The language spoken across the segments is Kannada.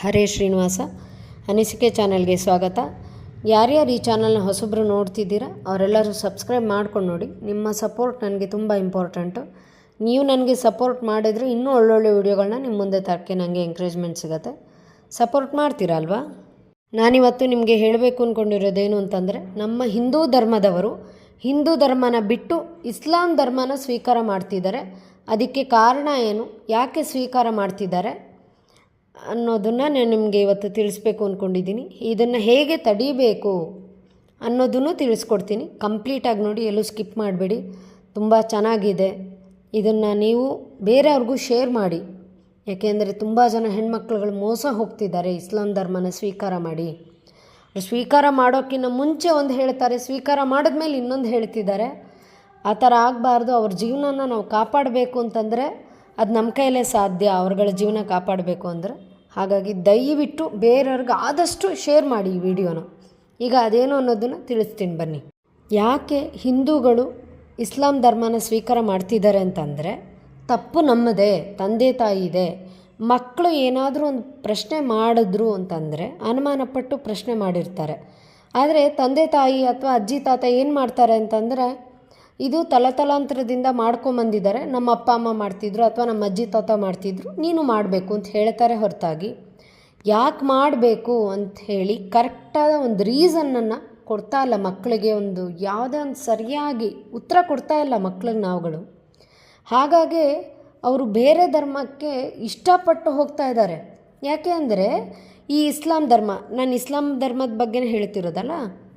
ಹರೇ ಶ್ರೀನಿವಾಸ, ಅನಿಸಿಕೆ ಚಾನಲ್ಗೆ ಸ್ವಾಗತ. ಯಾರ್ಯಾರು ಈ ಚಾನಲ್ನ ಹೊಸಬ್ರು ನೋಡ್ತಿದ್ದೀರಾ, ಅವರೆಲ್ಲರೂ ಸಬ್ಸ್ಕ್ರೈಬ್ ಮಾಡ್ಕೊಂಡು ನೋಡಿ. ನಿಮ್ಮ ಸಪೋರ್ಟ್ ನನಗೆ ತುಂಬ ಇಂಪಾರ್ಟೆಂಟು. ನೀವು ನನಗೆ ಸಪೋರ್ಟ್ ಮಾಡಿದರೆ ಇನ್ನೂ ಒಳ್ಳೊಳ್ಳೆ ವೀಡಿಯೋಗಳನ್ನ ನಿಮ್ಮ ಮುಂದೆ ತರಕ್ಕೆ ನನಗೆ ಎಂಕರೇಜ್ಮೆಂಟ್ ಸಿಗುತ್ತೆ. ಸಪೋರ್ಟ್ ಮಾಡ್ತೀರಾ ಅಲ್ವಾ? ನಾನಿವತ್ತು ನಿಮಗೆ ಹೇಳಬೇಕು ಅಂದ್ಕೊಂಡಿರೋದೇನು ಅಂತಂದರೆ, ನಮ್ಮ ಹಿಂದೂ ಧರ್ಮದವರು ಹಿಂದೂ ಧರ್ಮನ ಬಿಟ್ಟು ಇಸ್ಲಾಂ ಧರ್ಮನ ಸ್ವೀಕಾರ ಮಾಡ್ತಿದ್ದಾರೆ. ಅದಕ್ಕೆ ಕಾರಣ ಏನು, ಯಾಕೆ ಸ್ವೀಕಾರ ಮಾಡ್ತಿದ್ದಾರೆ? ಅನ್ನೋದನ್ನು ನಾನು ನಿಮಗೆ ಇವತ್ತು ತಿಳಿಸ್ಬೇಕು ಅಂದ್ಕೊಂಡಿದ್ದೀನಿ ಇದನ್ನು ಹೇಗೆ ತಡಿಬೇಕು ಅನ್ನೋದನ್ನು ತಿಳಿಸ್ಕೊಡ್ತೀನಿ. ಕಂಪ್ಲೀಟಾಗಿ ನೋಡಿ, ಎಲ್ಲೂ ಸ್ಕಿಪ್ ಮಾಡಬೇಡಿ. ತುಂಬ ಚೆನ್ನಾಗಿದೆ. ಇದನ್ನು ನೀವು ಬೇರೆಯವ್ರಿಗೂ ಶೇರ್ ಮಾಡಿ. ಯಾಕೆಂದರೆ ತುಂಬ ಜನ ಹೆಣ್ಮಕ್ಳುಗಳು ಮೋಸ ಹೋಗ್ತಿದ್ದಾರೆ. ಇಸ್ಲಾಂ ಧರ್ಮನ ಸ್ವೀಕಾರ ಮಾಡಿ. ಸ್ವೀಕಾರ ಮಾಡೋಕ್ಕಿಂತ ಮುಂಚೆ ಒಂದು ಹೇಳ್ತಾರೆ, ಸ್ವೀಕಾರ ಮಾಡಿದ್ಮೇಲೆ ಇನ್ನೊಂದು ಹೇಳ್ತಿದ್ದಾರೆ. ಆ ಥರ ಆಗಬಾರ್ದು. ಅವ್ರ ಜೀವನನ ನಾವು ಕಾಪಾಡಬೇಕು ಅಂತಂದರೆ ಅದು ನಮ್ಮ ಕೈಯಲ್ಲೇ ಸಾಧ್ಯ. ಅವ್ರಗಳ ಜೀವನ ಕಾಪಾಡಬೇಕು ಅಂದರೆ. ಹಾಗಾಗಿ ದಯವಿಟ್ಟು ಬೇರೆಯವ್ರಿಗೆ ಆದಷ್ಟು ಶೇರ್ ಮಾಡಿ ಈ ವಿಡಿಯೋನ. ಈಗ ಅದೇನು ಅನ್ನೋದನ್ನು ತಿಳಿಸ್ತೀನಿ ಬನ್ನಿ. ಯಾಕೆ ಹಿಂದೂಗಳು ಇಸ್ಲಾಂ ಧರ್ಮನ ಸ್ವೀಕಾರ ಮಾಡ್ತಿದ್ದಾರೆ ಅಂತಂದರೆ, ತಪ್ಪು ನಮ್ಮದೇ, ತಂದೆ ತಾಯಿ ಇದೆ, ಮಕ್ಕಳು ಏನಾದರೂ ಒಂದು ಪ್ರಶ್ನೆ ಮಾಡಿದ್ರು ಅಂತಂದರೆ ಅನುಮಾನಪಟ್ಟು ಪ್ರಶ್ನೆ ಮಾಡಿರ್ತಾರೆ. ಆದರೆ ತಂದೆ ತಾಯಿ ಅಥವಾ ಅಜ್ಜಿ ತಾತ ಏನು ಮಾಡ್ತಾರೆ ಅಂತಂದರೆ ಇದು ತಲತಲಾಂತರದಿಂದ ಮಾಡ್ಕೊಂಬಂದಿದ್ದಾರೆ. ನಮ್ಮ ಅಪ್ಪ, ಅಮ್ಮ ಮಾಡ್ತಿದ್ರು ಅಥವಾ ನಮ್ಮ ಅಜ್ಜಿ, ತಾತ ಮಾಡ್ತಿದ್ರು. ನೀನು ಮಾಡಬೇಕು ಅಂತ ಹೇಳ್ತಾರೆ ಹೊರತಾಗಿ. ಯಾಕೆ ಮಾಡಬೇಕು ಅಂತ ಹೇಳಿ ಕರೆಕ್ಟಾದ ಒಂದು ರೀಸನ್ನನ್ನು ಕೊಡ್ತಾ ಇಲ್ಲ ಮಕ್ಕಳಿಗೆ. ಒಂದು ಯಾವುದೇ ಒಂದು ಸರಿಯಾಗಿ ಉತ್ತರ ಕೊಡ್ತಾ ಇಲ್ಲ ಮಕ್ಳಿಗೆ ನಾವುಗಳು. ಹಾಗಾಗಿ ಅವರು ಬೇರೆ ಧರ್ಮಕ್ಕೆ ಇಷ್ಟಪಟ್ಟು ಹೋಗ್ತಾ ಇದ್ದಾರೆ. ಯಾಕೆ ಅಂದರೆ ಈ ಇಸ್ಲಾಂ ಧರ್ಮ, ನಾನು ಇಸ್ಲಾಂ ಧರ್ಮದ ಬಗ್ಗೆನೇ ಹೇಳ್ತಿರೋದಲ್ಲ,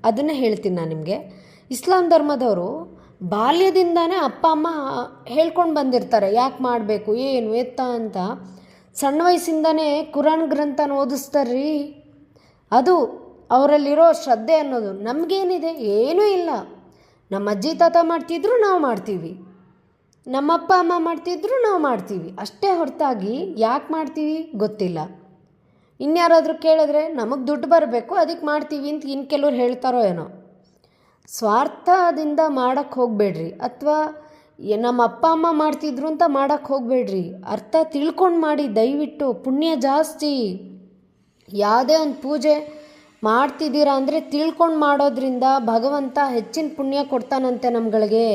ಅದನ್ನೇ ಹೇಳ್ತೀನಿ ನಾನು ನಿಮಗೆ. ಇಸ್ಲಾಂ ಧರ್ಮದವರು ಬಾಲ್ಯದಿಂದನೇ ಅಪ್ಪ, ಅಮ್ಮ ಹೇಳ್ಕೊಂಡು ಬಂದಿರ್ತಾರೆ, ಯಾಕೆ ಮಾಡಬೇಕು, ಏನು, ಎತ್ತ ಅಂತ. ಸಣ್ಣ ವಯಸ್ಸಿಂದನೇ ಕುರಾನ್ ಗ್ರಂಥನ ಓದಿಸ್ತಾರ್ರಿ. ಅದು ಅವರಲ್ಲಿರೋ ಶ್ರದ್ಧೆ ಅನ್ನೋದು. ನಮಗೇನಿದೆ, ಏನೂ ಇಲ್ಲ. ನಮ್ಮ ಅಜ್ಜಿ, ತಾತ ಮಾಡ್ತಿದ್ರು, ನಾವು ಮಾಡ್ತೀವಿ. ನಮ್ಮಪ್ಪ ಅಮ್ಮ ಮಾಡ್ತಿದ್ರು, ನಾವು ಮಾಡ್ತೀವಿ. ಅಷ್ಟೇ ಹೊರತಾಗಿ ಯಾಕೆ ಮಾಡ್ತೀವಿ, ಗೊತ್ತಿಲ್ಲ. ಇನ್ಯಾರಾದರೂ ಕೇಳಿದ್ರೆ, ನಮಗೆ ದುಡ್ಡು ಬರಬೇಕು ಅದಕ್ಕೆ ಮಾಡ್ತೀವಿ ಅಂತ ಇನ್ನು ಕೆಲವ್ರು ಹೇಳ್ತಾರೋ ಏನೋ. ಸ್ವಾರ್ಥದಿಂದ ಮಾಡೋಕ್ಕೆ ಹೋಗಬೇಡ್ರಿ ಅಥವಾ ನಮ್ಮ ಅಪ್ಪ ಅಮ್ಮ ಮಾಡ್ತಿದ್ರು ಅಂತ ಮಾಡಕ್ಕೆ ಹೋಗಬೇಡ್ರಿ. ಅರ್ಥ ತಿಳ್ಕೊಂಡು ಮಾಡಿ, ದಯವಿಟ್ಟು ಪುಣ್ಯ ಜಾಸ್ತಿ. ಯಾವುದೇ ಒಂದು ಪೂಜೆ ಮಾಡ್ತಿದ್ದೀರಾ ಅಂದರೆ ತಿಳ್ಕೊಂಡು ಮಾಡೋದ್ರಿಂದ ಭಗವಂತ ಹೆಚ್ಚಿನ ಪುಣ್ಯ ಕೊಡ್ತಾನಂತೆ ನಮ್ಗಳಿಗೆ.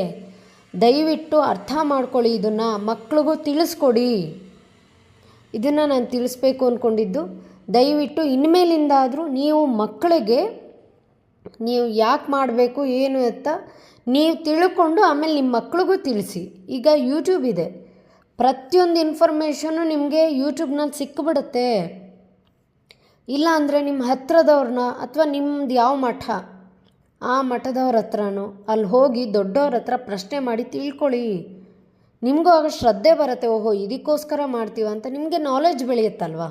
ದಯವಿಟ್ಟು ಅರ್ಥ ಮಾಡ್ಕೊಳ್ಳಿ ಇದನ್ನು, ಮಕ್ಳಿಗೂ ತಿಳಿಸ್ಕೊಡಿ. ಇದನ್ನು ನಾನು ತಿಳಿಸ್ಬೇಕು ಅಂದ್ಕೊಂಡಿದ್ದು ದಯವಿಟ್ಟು ಇನ್ಮೇಲಿಂದಾದರೂ ನೀವು ಮಕ್ಕಳಿಗೆ ನೀವು ಯಾಕೆ ಮಾಡಬೇಕು, ಏನು ಅಂತ ನೀವು ತಿಳ್ಕೊಂಡು ಆಮೇಲೆ ನಿಮ್ಮ ಮಕ್ಳಿಗೂ ತಿಳಿಸಿ. ಈಗ ಯೂಟ್ಯೂಬ್ ಇದೆ. ಪ್ರತಿಯೊಂದು ಇನ್ಫಾರ್ಮೇಷನು ನಿಮಗೆ ಯೂಟ್ಯೂಬ್ನಲ್ಲಿ ಸಿಕ್ಕಿಬಿಡುತ್ತೆ ಇಲ್ಲ ಅಂದರೆ ನಿಮ್ಮ ಹತ್ರದವ್ರನ್ನ ಅಥವಾ ನಿಮ್ಮದು ಯಾವ ಮಠ? ಆ ಮಠದವ್ರ ಹತ್ರನೋ, ಅಲ್ಲಿ ಹೋಗಿ ದೊಡ್ಡವ್ರ ಹತ್ರ ಪ್ರಶ್ನೆ ಮಾಡಿ ತಿಳ್ಕೊಳ್ಳಿ. ನಿಮಗೂ ಆಗ ಶ್ರದ್ಧೆ ಬರುತ್ತೆ, ಓಹೋ, ಇದಕ್ಕೋಸ್ಕರ ಮಾಡ್ತೀವ ಅಂತ ನಿಮಗೆ ನಾಲೆಜ್ ಬೆಳೆಯುತ್ತಲ್ವ?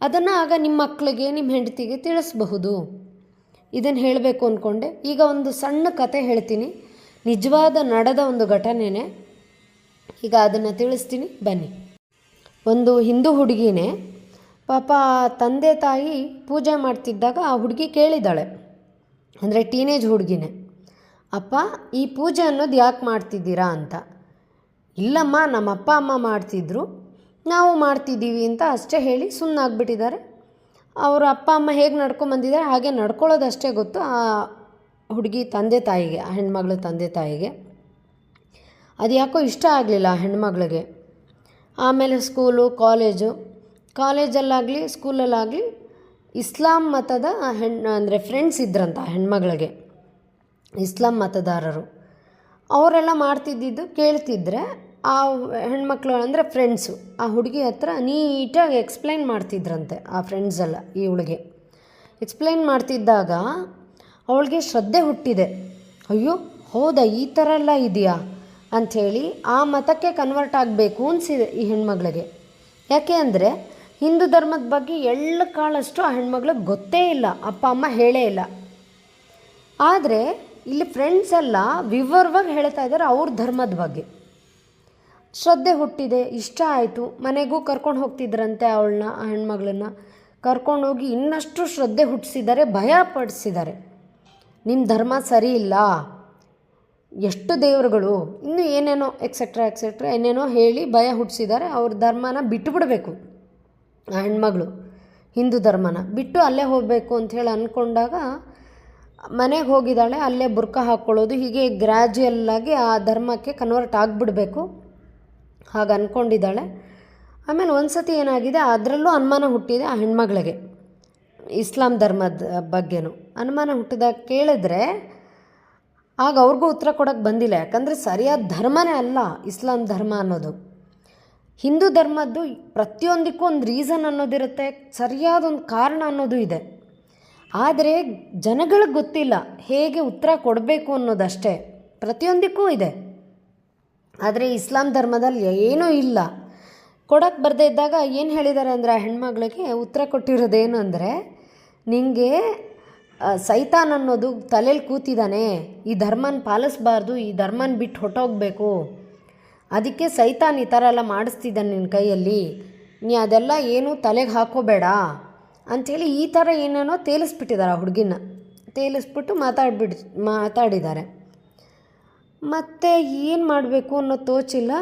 ಅದನ್ನು ಆಗ ನಿಮ್ಮ ಮಕ್ಕಳಿಗೆ ನಿಮ್ಮ ಹೆಂಡತಿಗೆ ತಿಳಿಸ್ಬಹುದು. ಇದನ್ನು ಹೇಳಬೇಕು ಅಂದ್ಕೊಂಡೆ ಈಗ ಒಂದು ಸಣ್ಣ ಕತೆ ಹೇಳ್ತೀನಿ. ನಿಜವಾದ ನಡೆದ ಒಂದು ಘಟನೆನೇ. ಈಗ ಅದನ್ನು ತಿಳಿಸ್ತೀನಿ. ಬನ್ನಿ. ಒಂದು ಹಿಂದೂ ಹುಡುಗಿನೇ ಪಾಪ ತಂದೆ ತಾಯಿ ಪೂಜೆ ಮಾಡ್ತಿದ್ದಾಗ ಆ ಹುಡುಗಿ ಕೇಳಿದ್ದಾಳೆ ಅಂದರೆ ಟೀನೇಜ್ ಹುಡುಗಿನೇ. ಅಪ್ಪ, ಈ ಪೂಜೆ ಅನ್ನೋದು ಯಾಕೆ ಮಾಡ್ತಿದ್ದೀರಾ ಅಂತ. ಇಲ್ಲಮ್ಮ ನಮ್ಮ ಅಪ್ಪ ಅಮ್ಮ ಮಾಡ್ತಿದ್ರು. ನಾವು ಮಾಡ್ತಿದ್ದೀವಿ ಅಂತ ಅಷ್ಟೇ ಹೇಳಿ ಸುಮ್ಮನಾಗ್ಬಿಟ್ಟಿದ್ದಾರೆ ಅವರು ಅಪ್ಪ, ಅಮ್ಮ ಹೇಗೆ ನಡ್ಕೊಂಬಂದಿದ್ದಾರೆ ಹಾಗೆ ನಡ್ಕೊಳ್ಳೋದಷ್ಟೇ ಗೊತ್ತು. ಆ ಹುಡುಗಿ ತಂದೆ ತಾಯಿಗೆ, ಆ ಹೆಣ್ಮಗಳ ತಂದೆ ತಾಯಿಗೆ. ಅದು ಯಾಕೋ ಇಷ್ಟ ಆಗಲಿಲ್ಲ ಆ ಹೆಣ್ಮಗಳಿಗೆ. ಆಮೇಲೆ ಸ್ಕೂಲು, ಕಾಲೇಜು. ಕಾಲೇಜಲ್ಲಾಗಲಿ, ಸ್ಕೂಲಲ್ಲಾಗಲಿ ಇಸ್ಲಾಂ ಮತದ ಹೆಣ್ಣು ಅಂದರೆ ಫ್ರೆಂಡ್ಸ್ ಇದ್ರಂತ ಹೆಣ್ಮಗಳಿಗೆ. ಇಸ್ಲಾಂ ಮತದಾರರು. ಅವರೆಲ್ಲ ಮಾಡ್ತಿದ್ದಿದ್ದು ಕೇಳ್ತಿದ್ರೆ ಆ ಹೆಣ್ಮಕ್ಳು ಅಂದರೆ ಫ್ರೆಂಡ್ಸು ಆ ಹುಡುಗಿ ಹತ್ರ ನೀಟಾಗಿ ಎಕ್ಸ್ಪ್ಲೈನ್ ಮಾಡ್ತಿದ್ರಂತೆ ಆ ಫ್ರೆಂಡ್ಸೆಲ್ಲ ಈ ಹುಳಿಗೆ ಎಕ್ಸ್ಪ್ಲೈನ್ ಮಾಡ್ತಿದ್ದಾಗ ಅವಳಿಗೆ ಶ್ರದ್ಧೆ ಹುಟ್ಟಿದೆ. ಅಯ್ಯೋ, ಹೌದಾ, ಈ ಥರ ಎಲ್ಲ ಇದೆಯಾ? ಅಂಥೇಳಿ ಆ ಮತಕ್ಕೆ ಕನ್ವರ್ಟ್ ಆಗಬೇಕು ಅನಿಸಿದೆ ಈ ಹೆಣ್ಮಗಳಿಗೆ. ಯಾಕೆ ಅಂದರೆ ಹಿಂದೂ ಧರ್ಮದ ಬಗ್ಗೆ ಎಳ್ಳು ಕಾಳಷ್ಟು ಆ ಹೆಣ್ಮಗ್ಳಿಗೆ ಗೊತ್ತೇ ಇಲ್ಲ, ಅಪ್ಪ, ಅಮ್ಮ ಹೇಳೇ ಇಲ್ಲ. ಆದರೆ ಇಲ್ಲಿ ಫ್ರೆಂಡ್ಸ್ ಎಲ್ಲ ವಿವರವಾಗಿ ಹೇಳ್ತಾ ಇದ್ದಾರೆ ಅವ್ರ ಧರ್ಮದ ಬಗ್ಗೆ. ಶ್ರದ್ಧೆ ಹುಟ್ಟಿದೆ, ಇಷ್ಟ ಆಯಿತು. ಮನೆಗೂ ಕರ್ಕೊಂಡು ಹೋಗ್ತಿದ್ರಂತೆ ಅವಳನ್ನ ಆ ಹೆಣ್ಮಗಳನ್ನ ಕರ್ಕೊಂಡೋಗಿ ಇನ್ನಷ್ಟು ಶ್ರದ್ಧೆ ಹುಟ್ಟಿಸಿದ್ದಾರೆ ಭಯ ಪಡಿಸಿದ್ದಾರೆ ನಿಮ್ಮ ಧರ್ಮ ಸರಿ ಇಲ್ಲ. ಎಷ್ಟು ದೇವರುಗಳು, ಇನ್ನು ಏನೇನೋ ಎಕ್ಸೆಟ್ರಾ ಎಕ್ಸೆಟ್ರಾ ಏನೇನೋ ಹೇಳಿ ಭಯ ಹುಟ್ಟಿಸಿದ್ದಾರೆ ಅವ್ರ ಧರ್ಮನ ಬಿಟ್ಟುಬಿಡಬೇಕು ಆ ಹೆಣ್ಮಗಳು, ಹಿಂದೂ ಧರ್ಮನ. ಬಿಟ್ಟು ಅಲ್ಲೇ ಹೋಗಬೇಕು ಅಂಥೇಳಿ ಅಂದ್ಕೊಂಡಾಗ ಮನೆಗೆ ಹೋಗಿದ್ದಾಳೆ, ಅಲ್ಲೇ ಬುರ್ಕ ಹಾಕ್ಕೊಳ್ಳೋದು. ಹೀಗೆ ಗ್ರ್ಯಾಜುಯಲ್ಲಾಗಿ ಆ ಧರ್ಮಕ್ಕೆ ಕನ್ವರ್ಟ್ ಆಗಿಬಿಡ್ಬೇಕು. ಹಾಗೆ ಅಂದ್ಕೊಂಡಿದ್ದಾಳೆ ಆಮೇಲೆ ಒಂದು ಸತಿ ಏನಾಗಿದೆ, ಅದರಲ್ಲೂ ಅನುಮಾನ ಹುಟ್ಟಿದೆ ಆ ಹೆಣ್ಮಗಳಿಗೆ. ಇಸ್ಲಾಂ ಧರ್ಮದ ಬಗ್ಗೆನೂ. ಅನುಮಾನ ಹುಟ್ಟಿದಾಗ ಕೇಳಿದ್ರೆ, ಆಗ ಅವ್ರಿಗೂ ಉತ್ತರ ಕೊಡೋಕ್ಕೆ ಬಂದಿಲ್ಲ. ಯಾಕಂದರೆ ಸರಿಯಾದ ಧರ್ಮನೇ ಅಲ್ಲ ಇಸ್ಲಾಂ ಧರ್ಮ ಅನ್ನೋದು. ಹಿಂದೂ ಧರ್ಮದ್ದು ಪ್ರತಿಯೊಂದಕ್ಕೂ ಒಂದು ರೀಸನ್ ಅನ್ನೋದಿರುತ್ತೆ, ಸರಿಯಾದ ಒಂದು ಕಾರಣ ಅನ್ನೋದು ಇದೆ. ಆದರೆ ಜನಗಳಿಗೆ ಗೊತ್ತಿಲ್ಲ ಹೇಗೆ ಉತ್ತರ ಕೊಡಬೇಕು ಅನ್ನೋದಷ್ಟೇ. ಪ್ರತಿಯೊಂದಕ್ಕೂ ಇದೆ. ಆದರೆ ಇಸ್ಲಾಂ ಧರ್ಮದಲ್ಲಿ ಏನೂ ಇಲ್ಲ. ಕೊಡೋಕ್ಕೆ ಬರದೇ ಇದ್ದಾಗ ಏನು ಹೇಳಿದ್ದಾರೆ ಅಂದರೆ ಆ ಹೆಣ್ಮಗಳಿಗೆ ಉತ್ತರ ಕೊಟ್ಟಿರೋದೇನು ಅಂದರೆ ನಿಮಗೆ ಸೈತಾನ್ ಅನ್ನೋದು ತಲೆಯಲ್ಲಿ ಕೂತಿದ್ದಾನೆ ಈ ಧರ್ಮನ ಪಾಲಿಸ್ಬಾರ್ದು, ಈ ಧರ್ಮನ ಬಿಟ್ಟು ಹೊಟ್ಟೋಗ್ಬೇಕು ಅದಕ್ಕೆ ಸೈತಾನ್ ಈ ಥರ ಎಲ್ಲ ಮಾಡಿಸ್ತಿದ್ದಾನೆ ನಿನ್ನ ಕೈಯಲ್ಲಿ. ನೀ ಅದೆಲ್ಲ ಏನು ತಲೆಗೆ ಹಾಕೋಬೇಡ ಅಂಥೇಳಿ ಈ ಥರ ಏನೇನೋ ತೇಲಿಸ್ಬಿಟ್ಟಿದ್ದಾರೆ ಆ ಹುಡುಗಿನ. ತೇಲಿಸ್ಬಿಟ್ಟು ಮಾತಾಡ್ಬಿಡ್, ಮಾತಾಡಿದ್ದಾರೆ. ಮತ್ತು ಏನು ಮಾಡಬೇಕು ಅನ್ನೋ ತೋಚಿಲ್ಲ.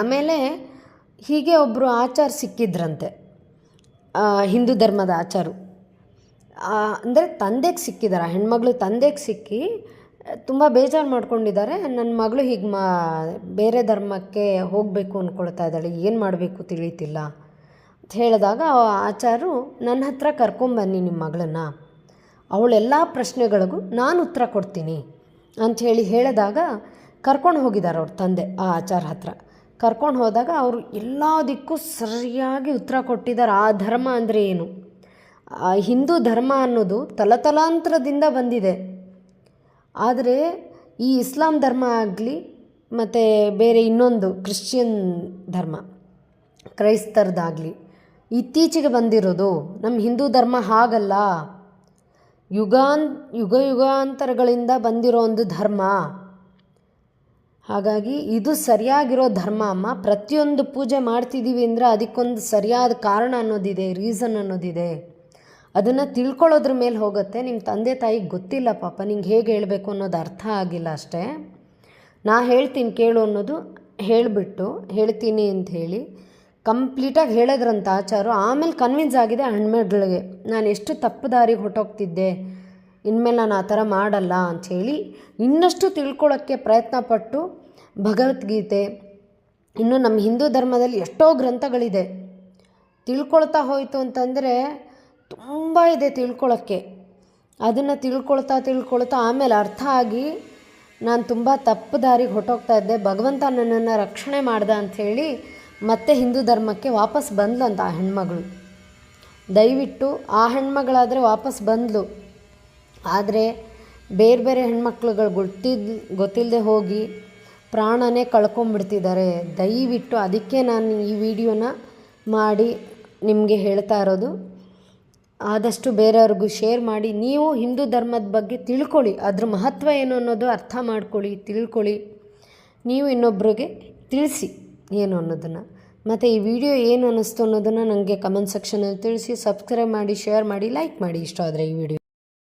ಆಮೇಲೆ ಹೀಗೆ ಒಬ್ಬರು ಆಚಾರ ಸಿಕ್ಕಿದ್ರಂತೆ. ಹಿಂದೂ ಧರ್ಮದ ಆಚಾರು. ಅಂದರೆ ತಂದೆಗೆ ಸಿಕ್ಕಿದ್ದಾರೆ ಹೆಣ್ಮಗಳು ತಂದೆಗೆ ಸಿಕ್ಕಿ ತುಂಬ ಬೇಜಾರು ಮಾಡ್ಕೊಂಡಿದ್ದಾರೆ. ನನ್ನ ಮಗಳು ಹೀಗೆ ಮಾ, ಬೇರೆ ಧರ್ಮಕ್ಕೆ ಹೋಗಬೇಕು ಅಂದ್ಕೊಳ್ತಾ ಇದ್ದಾಳೆ, ಏನು ಮಾಡಬೇಕು ತಿಳಿತಿಲ್ಲ ಅಂತ ಹೇಳಿದಾಗ ಆಚಾರು ನನ್ನ ಹತ್ರ ಕರ್ಕೊಂಬನ್ನಿ ನಿಮ್ಮ ಮಗಳನ್ನ. ಅವಳೆಲ್ಲ ಪ್ರಶ್ನೆಗಳಿಗೂ ನಾನು ಉತ್ತರ ಕೊಡ್ತೀನಿ. ಅಂಥೇಳಿ ಹೇಳಿದಾಗ ಕರ್ಕೊಂಡು ಹೋಗಿದ್ದಾರೆ ಅವ್ರ ತಂದೆ ಆ ಆಚಾರ ಹತ್ರ. ಕರ್ಕೊಂಡು ಹೋದಾಗ ಅವರು ಎಲ್ಲದಕ್ಕೂ ಸರಿಯಾಗಿ ಉತ್ತರ ಕೊಟ್ಟಿದ್ದಾರೆ. ಆ ಧರ್ಮ ಅಂದರೆ ಏನು? ಹಿಂದೂ ಧರ್ಮ ಅನ್ನೋದು ತಲತಲಾಂತರದಿಂದ ಬಂದಿದೆ. ಆದರೆ ಈ ಇಸ್ಲಾಂ ಧರ್ಮ ಆಗಲಿ ಮತ್ತು ಬೇರೆ ಇನ್ನೊಂದು ಕ್ರಿಶ್ಚಿಯನ್ ಧರ್ಮ, ಕ್ರೈಸ್ತರದಾಗಲಿ ಇತ್ತೀಚೆಗೆ ಬಂದಿರೋದು ನಮ್ಮ ಹಿಂದೂ ಧರ್ಮ ಹಾಗಲ್ಲ. ಯುಗಾನ್ ಯುಗ ಯುಗಾಂತರಗಳಿಂದ ಬಂದಿರೋ ಒಂದು ಧರ್ಮ. ಹಾಗಾಗಿ ಇದು ಸರಿಯಾಗಿರೋ ಧರ್ಮ ಅಮ್ಮ. ಪ್ರತಿಯೊಂದು ಪೂಜೆ ಮಾಡ್ತಿದ್ದೀವಿ ಅಂದರೆ ಅದಕ್ಕೊಂದು ಸರಿಯಾದ ಕಾರಣ ಅನ್ನೋದಿದೆ, ರೀಸನ್ ಅನ್ನೋದಿದೆ. ಅದನ್ನು ತಿಳ್ಕೊಳ್ಳೋದ್ರ ಮೇಲೆ ಹೋಗುತ್ತೆ. ನಿಮ್ಮ ತಂದೆ ತಾಯಿಗೆ ಗೊತ್ತಿಲ್ಲ ಪಾಪ, ನಿಂಗೆ ಹೇಗೆ ಹೇಳಬೇಕು ಅನ್ನೋದು ಅರ್ಥ ಆಗಿಲ್ಲ ಅಷ್ಟೇ. ನಾ ಹೇಳ್ತೀನಿ, ಕೇಳು ಅನ್ನೋದು ಹೇಳಿಬಿಟ್ಟು ಹೇಳ್ತೀನಿ ಅಂತ ಹೇಳಿ ಕಂಪ್ಲೀಟಾಗಿ ಹೇಳಿದ್ರಂತ ಆಚಾರು ಆಮೇಲೆ ಕನ್ವಿನ್ಸ್ ಆಗಿದೆ ಆ ಹೆಣ್ಮಗಳಿಗೆ ನಾನು ಎಷ್ಟು ತಪ್ಪು ದಾರಿಗೆ ಹೊಟ್ಟೋಗ್ತಿದ್ದೆ ಇನ್ಮೇಲೆ ನಾನು ಆ ಥರ ಮಾಡಲ್ಲ ಅಂಥೇಳಿ ಇನ್ನಷ್ಟು ತಿಳ್ಕೊಳ್ಳೋಕ್ಕೆ ಪ್ರಯತ್ನ ಪಟ್ಟು ಭಗವದ್ಗೀತೆ, ಇನ್ನು ನಮ್ಮ ಹಿಂದೂ ಧರ್ಮದಲ್ಲಿ ಎಷ್ಟೋ ಗ್ರಂಥಗಳಿದೆ. ತಿಳ್ಕೊಳ್ತಾ ಹೋಯಿತು ಅಂತಂದರೆ ತುಂಬ ಇದೆ ತಿಳ್ಕೊಳ್ಳೋಕ್ಕೆ ಅದನ್ನು ತಿಳ್ಕೊಳ್ತಾ ತಿಳ್ಕೊಳ್ತಾ ಆಮೇಲೆ ಅರ್ಥ ಆಗಿ ನಾನು ತುಂಬ ತಪ್ಪು ದಾರಿಗೆ ಹೊಟ್ಟೋಗ್ತಾ ಇದ್ದೆ, ಭಗವಂತ ನನ್ನನ್ನು ರಕ್ಷಣೆ ಮಾಡ್ದ ಅಂಥೇಳಿ ಮತ್ತೆ ಹಿಂದೂ ಧರ್ಮಕ್ಕೆ ವಾಪಸ್ ಬಂದ್ಲಂತ ಆ ಹೆಣ್ಮಗಳು. ದಯವಿಟ್ಟು ಆ ಹೆಣ್ಮಗಳಾದರೆ ವಾಪಸ್ ಬಂದ್ಲು. ಆದರೆ ಬೇರೆ ಬೇರೆ ಹೆಣ್ಮಕ್ಳುಗಳು ಗೊತ್ತಿದ್ ಗೊತ್ತಿಲ್ಲದೆ ಹೋಗಿ ಪ್ರಾಣನೇ ಕಳ್ಕೊಂಬಿಡ್ತಿದ್ದಾರೆ. ದಯವಿಟ್ಟು ಅದಕ್ಕೆ ನಾನು ಈ ವಿಡಿಯೋನ ಮಾಡಿ ನಿಮಗೆ ಹೇಳ್ತಾ ಇರೋದು. ಆದಷ್ಟು ಬೇರೆಯವ್ರಿಗೂ ಶೇರ್ ಮಾಡಿ. ನೀವು ಹಿಂದೂ ಧರ್ಮದ ಬಗ್ಗೆ ತಿಳ್ಕೊಳ್ಳಿ. ಅದ್ರ ಮಹತ್ವ ಏನು ಅನ್ನೋದು ಅರ್ಥ ಮಾಡ್ಕೊಳ್ಳಿ, ತಿಳ್ಕೊಳ್ಳಿ. ನೀವು ಇನ್ನೊಬ್ರಿಗೆ ತಿಳಿಸಿ. ಏನು ಅನ್ನೋದನ್ನು. ಮತ್ತು ಈ ವಿಡಿಯೋ ಏನು ಅನ್ನಿಸ್ತು ಅನ್ನೋದನ್ನು ನನಗೆ ಕಮೆಂಟ್ ಸೆಕ್ಷನಲ್ಲಿ ತಿಳಿಸಿ ಸಬ್ಸ್ಕ್ರೈಬ್ ಮಾಡಿ ಶೇರ್ ಮಾಡಿ ಲೈಕ್ ಮಾಡಿ ಇಷ್ಟ ಆದರೆ ಈ ವಿಡಿಯೋ.